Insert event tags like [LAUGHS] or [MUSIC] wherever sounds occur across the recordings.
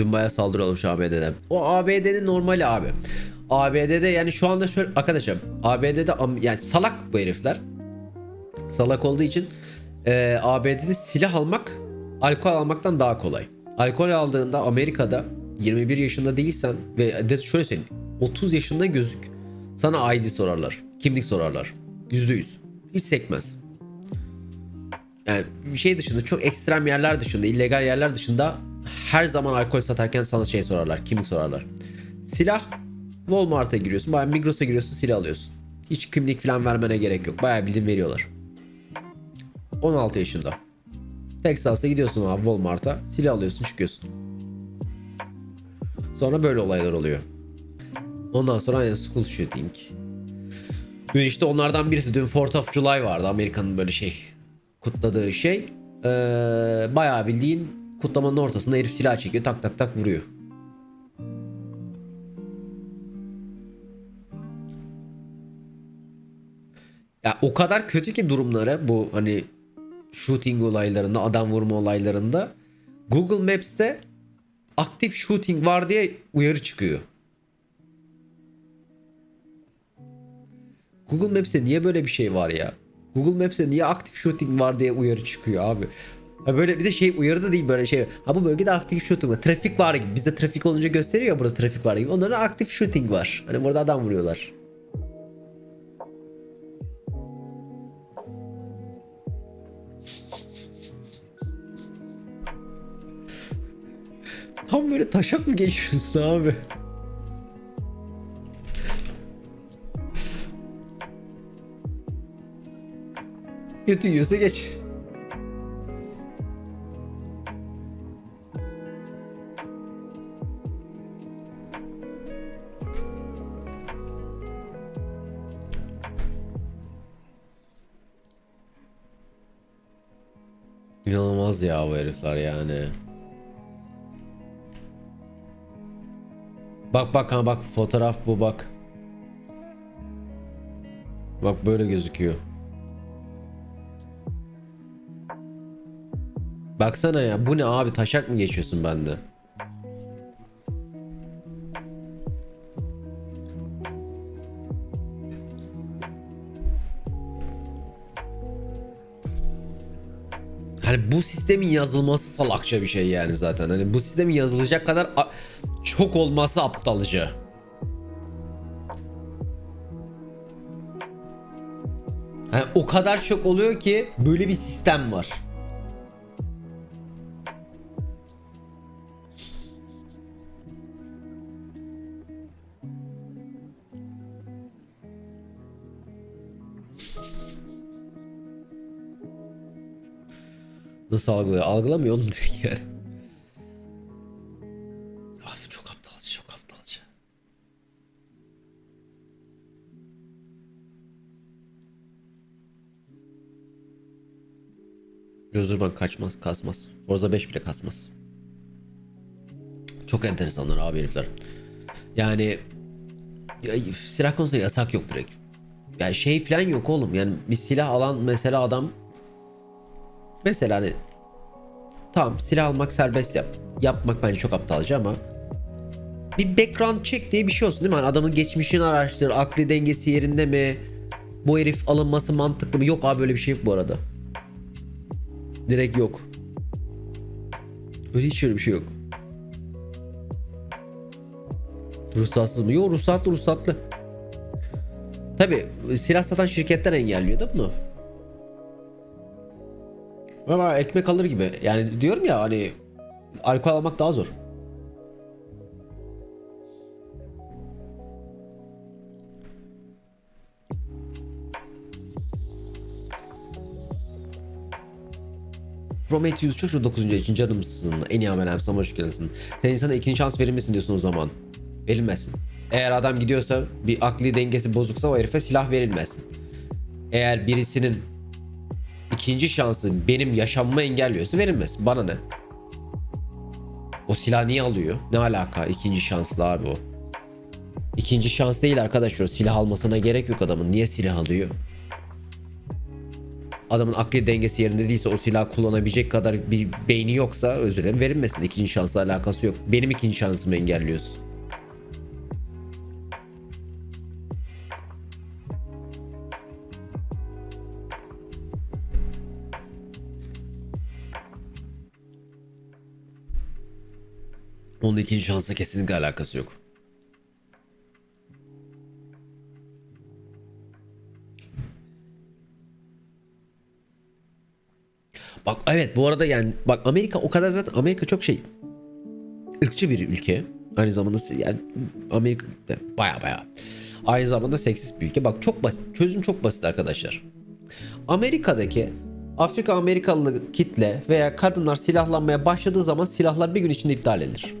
Dün bayağı saldırı olmuş ABD'de. O ABD'nin normali abi. ABD'de yani şu anda şöyle arkadaşlar ABD'de yani salak bu herifler. Salak olduğu için e, ABD'de silah almak alkol almaktan daha kolay. Alkol aldığında Amerika'da 21 yaşında değilsen ve de şöyle söyleyeyim 30 yaşında gözük. Sana ID sorarlar. Kimlik sorarlar. %100. Hiç sekmez. Yani bir şey dışında çok ekstrem yerler dışında illegal yerler dışında her zaman alkol satarken sana şey sorarlar. Kimlik sorarlar. Silah Walmart'a giriyorsun. Bayağı Migros'a giriyorsun silah alıyorsun. Hiç kimlik falan vermene gerek yok. Bayağı bildiğin veriyorlar. 16 yaşında. Texas'a gidiyorsun abi Walmart'a. Silah alıyorsun çıkıyorsun. Sonra böyle olaylar oluyor. Ondan sonra yani school shooting. Dün işte onlardan birisi dün 4th of July vardı. Amerika'nın böyle şey kutladığı şey. Ee, bayağı bildiğin kutlamanın ortasında herif silah çekiyor tak tak tak vuruyor. Ya o kadar kötü ki durumları bu hani shooting olaylarında, adam vurma olaylarında Google Maps'te aktif shooting var diye uyarı çıkıyor. Google Maps'te niye böyle bir şey var ya? Google Maps'te niye aktif shooting var diye uyarı çıkıyor abi? Ha böyle bir de şey uyarı da değil böyle şey. Ha bu bölgede aktif shooting var. Trafik var gibi. Bizde trafik olunca gösteriyor ya burada trafik var gibi. Onların aktif shooting var. Hani burada adam vuruyorlar. Tam böyle taşak mı geçiyorsun abi? Kötü yiyorsa geç. İnanılmaz ya bu herifler yani. Bak bak ha bak fotoğraf bu bak. Bak böyle gözüküyor. Baksana ya bu ne abi taşak mı geçiyorsun bende? Bu sistemin yazılması salakça bir şey yani zaten. Hani bu sistemin yazılacak kadar çok olması aptalca. Hani o kadar çok oluyor ki böyle bir sistem var. Nasıl algılıyor? Algılamıyor onu direkt yani. Abi çok aptalca, çok aptalca. Razorbank kaçmaz, kasmaz. Forza 5 bile kasmaz. Çok enteresanlar abi herifler. Yani ya, silah konusunda yasak yok direkt. Yani şey falan yok oğlum. Yani bir silah alan mesela adam Mesela hani tamam silah almak serbest yap. Yapmak bence çok aptalca ama bir background check diye bir şey olsun değil mi? Hani adamın geçmişini araştır, akli dengesi yerinde mi? Bu herif alınması mantıklı mı? Yok abi böyle bir şey yok bu arada. Direkt yok. Öyle hiç öyle bir şey yok. Ruhsatsız mı? Yok ruhsatlı ruhsatlı. Tabi silah satan şirketler engelliyor da bunu. Ama ekmek alır gibi. Yani diyorum ya hani alkol almak daha zor. Prometheus çok 9. için canımsın. En iyi amelem sana hoş geldin. Sen insana ikinci şans verir misin diyorsun o zaman. Verilmesin. Eğer adam gidiyorsa bir akli dengesi bozuksa o herife silah verilmesin. Eğer birisinin ikinci şansı benim yaşamımı engelliyorsa verilmez. Bana ne? O silah niye alıyor? Ne alaka ikinci şanslı abi o? İkinci şans değil arkadaşlar. Silah almasına gerek yok adamın. Niye silah alıyor? adamın akli dengesi yerinde değilse o silah kullanabilecek kadar bir beyni yoksa özür dilerim verilmesin. İkinci şansa alakası yok. Benim ikinci şansımı engelliyorsun. Onun ikinci şansa kesinlikle alakası yok. Bak evet bu arada yani bak Amerika o kadar zaten Amerika çok şey ırkçı bir ülke. Aynı zamanda yani Amerika baya baya aynı zamanda seksist bir ülke. Bak çok basit. Çözüm çok basit arkadaşlar. Amerika'daki Afrika Amerikalı kitle veya kadınlar silahlanmaya başladığı zaman silahlar bir gün içinde iptal edilir.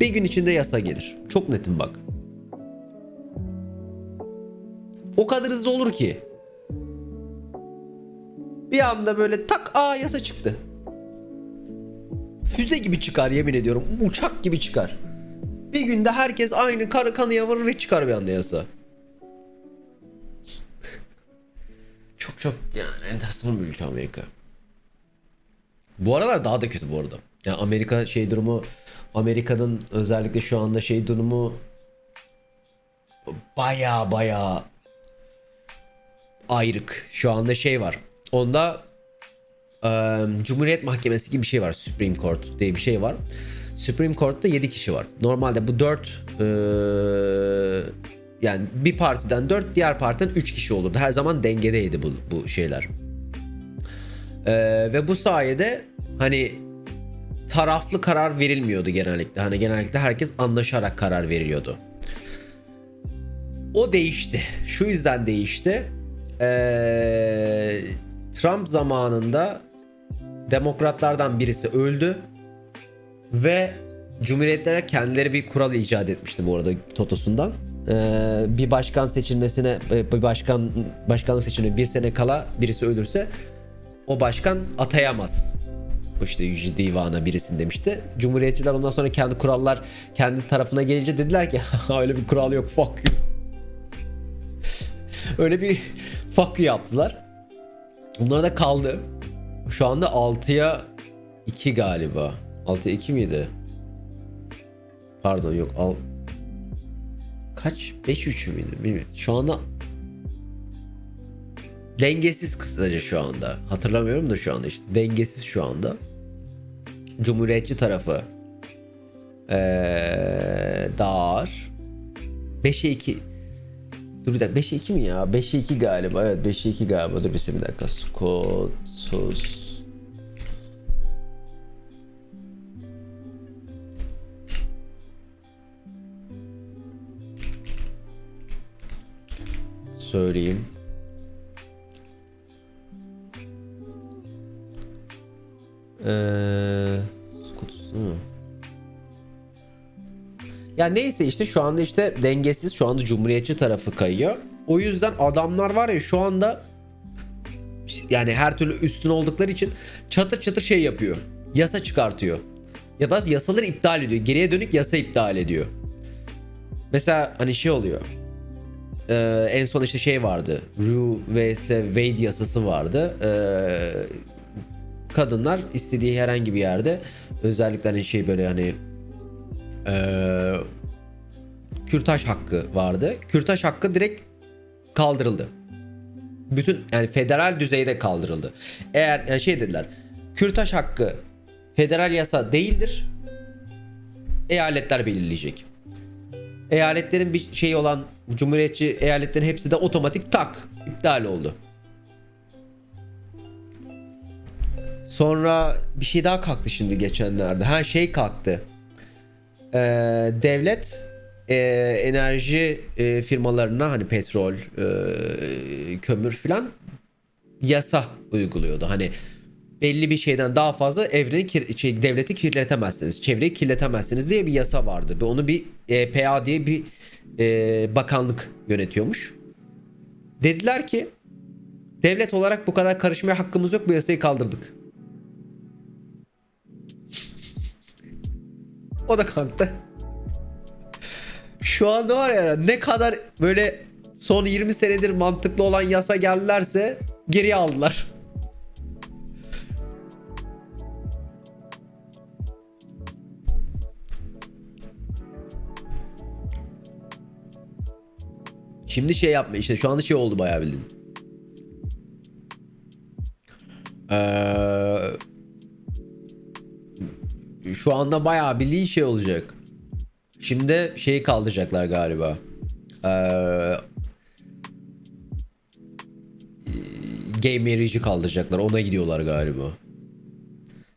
Bir gün içinde yasa gelir. Çok netim bak. O kadar hızlı olur ki. Bir anda böyle tak aa yasa çıktı. Füze gibi çıkar yemin ediyorum. Uçak gibi çıkar. Bir günde herkes aynı karı kanıya varır ve çıkar bir anda yasa. [LAUGHS] çok çok yani enteresan bir ülke Amerika. Bu aralar daha da kötü bu arada. Yani Amerika şey durumu Amerika'nın özellikle şu anda şey durumu baya baya ayrık. Şu anda şey var. Onda eee, Cumhuriyet Mahkemesi gibi bir şey var. Supreme Court diye bir şey var. Supreme Court'ta 7 kişi var. Normalde bu 4 yani bir partiden 4 diğer partiden 3 kişi olurdu. Her zaman dengedeydi bu, bu şeyler. Eee, ve bu sayede hani taraflı karar verilmiyordu genellikle. Hani genellikle herkes anlaşarak karar veriliyordu. O değişti. Şu yüzden değişti. Ee, Trump zamanında demokratlardan birisi öldü ve Cumhuriyetlere kendileri bir kural icat etmişti bu arada Totosundan. Ee, bir başkan seçilmesine bir başkan başkanlık seçimine bir sene kala birisi ölürse o başkan atayamaz. Bu işte Yüce Divan'a birisin demişti. Cumhuriyetçiler ondan sonra kendi kurallar kendi tarafına gelince dediler ki [LAUGHS] öyle bir kural yok fuck you. Öyle bir fuck you yaptılar. Bunlar da kaldı. Şu anda 6'ya 2 galiba. 6'ya 2 miydi? Pardon yok. Al... Kaç? 5-3 müydü? Bilmiyorum. Şu anda dengesiz kısaca şu anda. Hatırlamıyorum da şu anda işte. Dengesiz şu anda. Cumhuriyetçi tarafı ee, daha ağır. 5'e 2 Dur bir dakika 5'e 2 mi ya? 5'e 2 galiba. Evet 5'e 2 galiba. Dur bir bir dakika. Skotus. Söyleyeyim. Eee Skotus değil mi? Ya neyse işte şu anda işte dengesiz şu anda cumhuriyetçi tarafı kayıyor. O yüzden adamlar var ya şu anda yani her türlü üstün oldukları için çatır çatır şey yapıyor. Yasa çıkartıyor. Ya da yasaları iptal ediyor. Geriye dönük yasa iptal ediyor. Mesela hani şey oluyor. Ee, en son işte şey vardı. Roe vs Wade yasası vardı. Ee, kadınlar istediği herhangi bir yerde özellikle hani şey böyle hani ee, kürtaj hakkı vardı. Kürtaj hakkı direkt kaldırıldı. Bütün yani federal düzeyde kaldırıldı. Eğer yani şey dediler. Kürtaj hakkı federal yasa değildir. Eyaletler belirleyecek. Eyaletlerin bir şey olan cumhuriyetçi eyaletlerin hepsi de otomatik tak iptal oldu. Sonra bir şey daha kalktı şimdi geçenlerde. Ha şey kalktı. Ee, devlet e, enerji e, firmalarına hani petrol, e, kömür filan yasa uyguluyordu. Hani belli bir şeyden daha fazla evreni kir- şey, devleti kirletemezsiniz, çevreyi kirletemezsiniz diye bir yasa vardı. Onu bir EPA diye bir e, bakanlık yönetiyormuş. Dediler ki devlet olarak bu kadar karışmaya hakkımız yok bu yasayı kaldırdık. O da kalktı. Şu anda var ya ne kadar böyle son 20 senedir mantıklı olan yasa geldilerse geri aldılar. Şimdi şey yapma işte şu anda şey oldu bayağı bildin. Ee, şu anda bayağı bildiğin şey olacak. Şimdi şeyi kaldıracaklar galiba. Ee, gay marriage'i kaldıracaklar. Ona gidiyorlar galiba.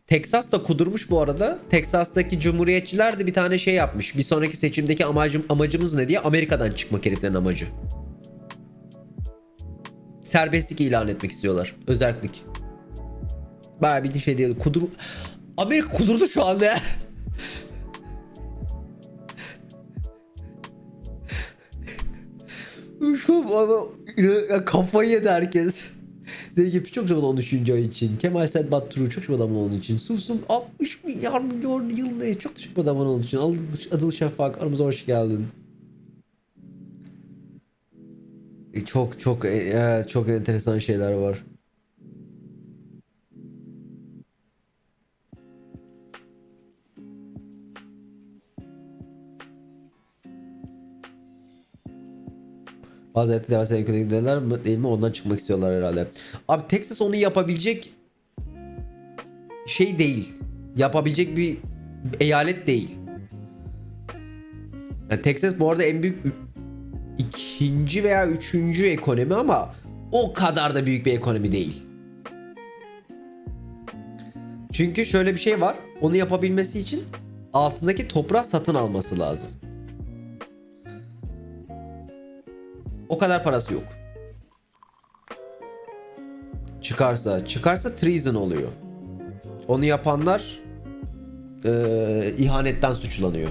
Texas da kudurmuş bu arada. Texas'taki cumhuriyetçiler de bir tane şey yapmış. Bir sonraki seçimdeki amacım, amacımız ne diye Amerika'dan çıkmak heriflerin amacı. Serbestlik ilan etmek istiyorlar. Özellik. Bayağı bir şey değil. Kudur... Amerika kudurdu şu anda ya. Şu an ya kafayı yedi herkes. Zengin çok zaman onu düşünce için. Kemal Said Batturu çok zaman onun için. Susum 60 milyar milyon yıl ne? Çok teşekkür ederim onun için. Adıl, Şafak aramıza hoş geldin. E, Çok çok e, evet, çok enteresan şeyler var. Bazı etli devasa ülkedekiler mi değil mi ondan çıkmak istiyorlar herhalde. Abi Texas onu yapabilecek şey değil. Yapabilecek bir eyalet değil. Yani Texas bu arada en büyük ikinci veya üçüncü ekonomi ama o kadar da büyük bir ekonomi değil. Çünkü şöyle bir şey var. Onu yapabilmesi için altındaki toprağı satın alması lazım. O kadar parası yok. Çıkarsa, çıkarsa treason oluyor. Onu yapanlar eee ihanetten suçlanıyor.